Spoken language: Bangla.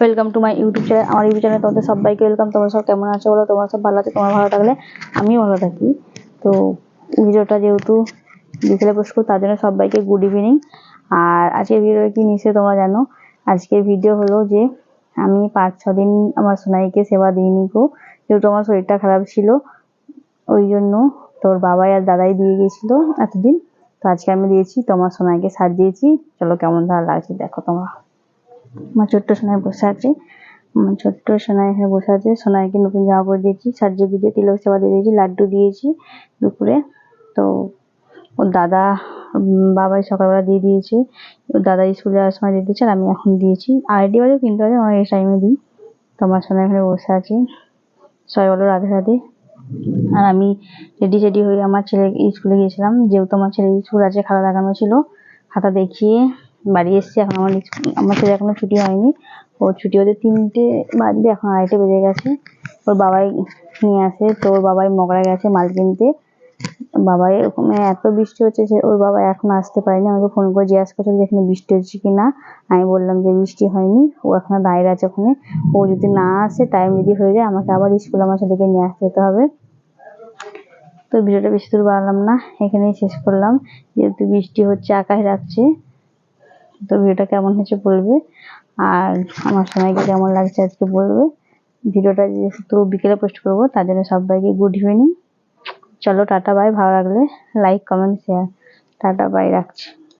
Welcome to my YouTube channel আমার ইউটিউব চ্যানেলে তোমাদের সবাইকে ওয়েলকাম তোমরা সব কেমন আছো বলো? তোমরা সব ভালো আছে? তোমার ভালো থাকলে আমিও ভালো থাকি। তো ভিডিওটা যেহেতু বিকেলে পোস্ট তার জন্য সবাইকে গুড ইভিনিং আর আজকের ভিডিও কি নিশ্চয়ই তোমরা জানো? আজকের ভিডিও হলো যে আমি পাঁচ, ছ দিন আমার সোনাইকে সেবা দিইনি গো। যেহেতু আমার শরীরটা খারাপ ছিল, ওই জন্য তোর বাবাই আর দাদাই দিয়ে গিয়েছিল এতদিন। তো আজকে আমি দিয়েছি, তোমার সোনাইকে সাজিয়েছি চলো কেমন ভালো লাগছে দেখো তোমরা। আমার ছোট্ট সোনাই বসে আছে। আমার ছোট্ট সোনাই এখানে বসে আছে। সোনাইকে নতুন জামা পরে দিয়েছি, সাজিয়ে গুজিয়ে তিলক সেবা দিয়ে দিয়েছি, লাড্ডু দিয়েছি দুপুরে। তো ওর দাদা বাবাই সকালবেলা দিয়ে দিয়েছে। ওর দাদা স্কুলে যাওয়ার সময় দিয়ে দিয়েছে আর আমি এখন দিয়েছি। আড়াইটি বাজে তিনটে বাজে আমার এই টাইমে দিই। তো আমার সোনাই এখানে বসে আছে। সবাই বলো রাধে রাধে। আর আমি রেডি টেডি হয়ে আমার ছেলে স্কুলে গিয়েছিলাম। যেহেতু আমার ছেলে স্কুল আছে খাতা দেখানো ছিল, খাতা দেখিয়ে বাড়ি এসেছি, এখন আমার আমার ছেলে এখনও ছুটি হয়নি। ওর ছুটি হতে তিনটে বাজবে, এখন আড়াইটে বেজে গেছে। ওর বাবাই নিয়ে আসে, তো ওর বাবাই মগরা গেছে মাল কিনতে। বাবাই ওখানে এত বৃষ্টি হচ্ছে যে ওর বাবা এখন আসতে পারেনি। আমাকে ফোন করে জিজ্ঞাসা করছিল যে এখানে বৃষ্টি হচ্ছে কি না আমি বললাম যে বৃষ্টি হয়নি, ও এখনও দাঁড়িয়ে আছে ওখানে। ও যদি না আসে টাইম যদি হয়ে যায়, আমাকে আবার স্কুলে আমার ছেলেকে নিয়ে আসতে যেতে হবে। তো ভিডিওটা বেশি দূর বাড়ালাম না, এখানেই শেষ করলাম। যেহেতু বৃষ্টি হচ্ছে, আকাশ যাচ্ছে তো ভিডিওটা কেমন হয়েছে বলবে। আর আমার সময়কে কেমন লাগছে আজকে বলবে। ভিডিওটা যেহেতু বিকেলে পোস্ট করব, তার জন্য সবাইকে গুড ইভিনিং চলো টাটা বাই ভালো লাগলে like comment share tata bye রাখছি।